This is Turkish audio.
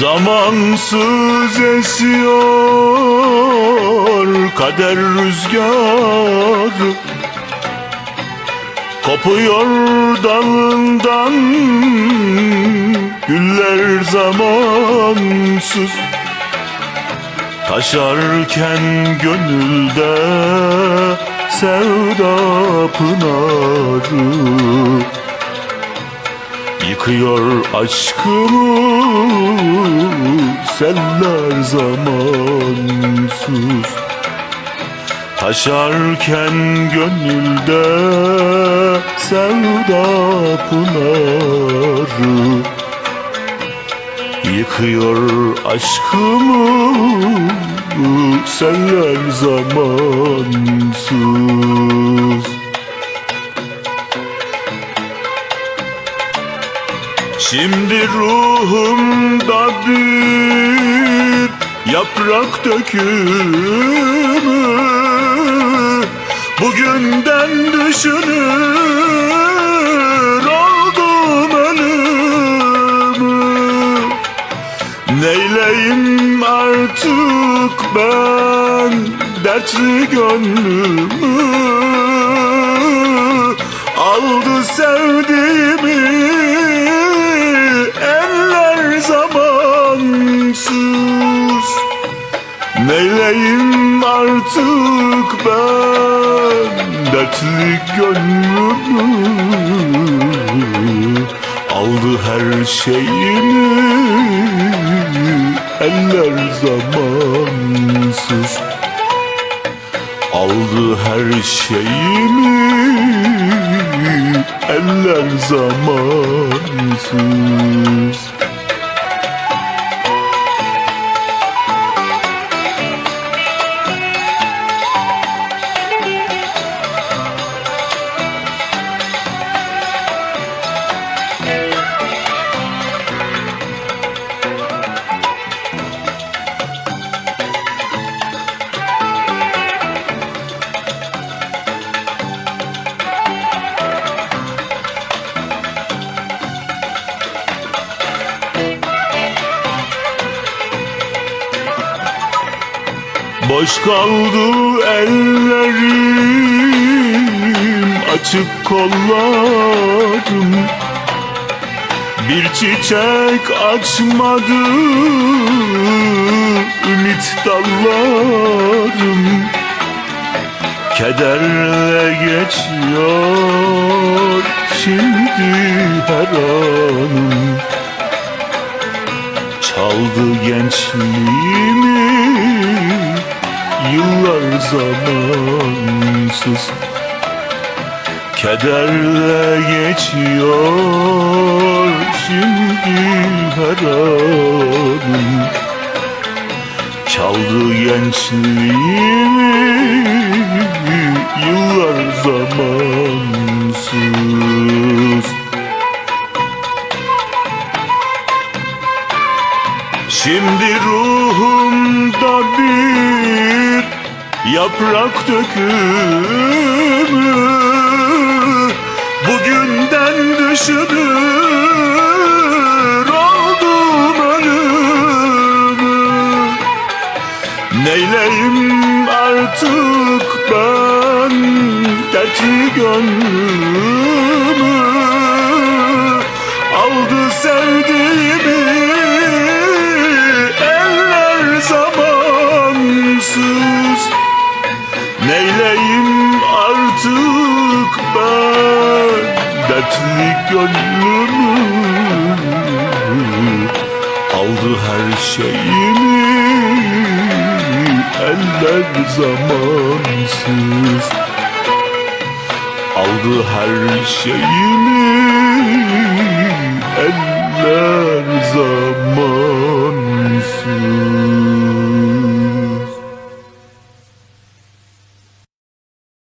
Zamansız esiyor kader rüzgarı. Kopuyor dalından güller zamansız. Taşarken gönülde sevda pınarı Yıkıyor aşkımı seller zamansız. Taşarken gönülde sevda pınarı. Yıkıyor aşkımı seller zamansız Şimdi ruhumda bir yaprak dökümü. Bugünden düşünür oldum ölümü. Neyleyim artık ben dertli gönlümü Neyleyim artık ben dertli gönlümü? Aldı her şeyimi eller zamansız. Aldı her şeyimi eller zamansız Boş kaldı ellerim Açık kollarım. Bir çiçek açmadı Ümit dallarım. Kederle geçiyor Şimdi her anım. Çaldı gençliğimi Yıllar zamansız. Kederle geçiyor Şimdi her anım. Çaldı gençliğimi Yıllar zamansız. Şimdi ruhumda bir yaprak dökümü Bugünden düşünür oldum ölümü. Neyleyim artık ben dertli gönlümü dertli gönlümü Aldı her şeyimi. Eller zamansız Aldı her şeyimi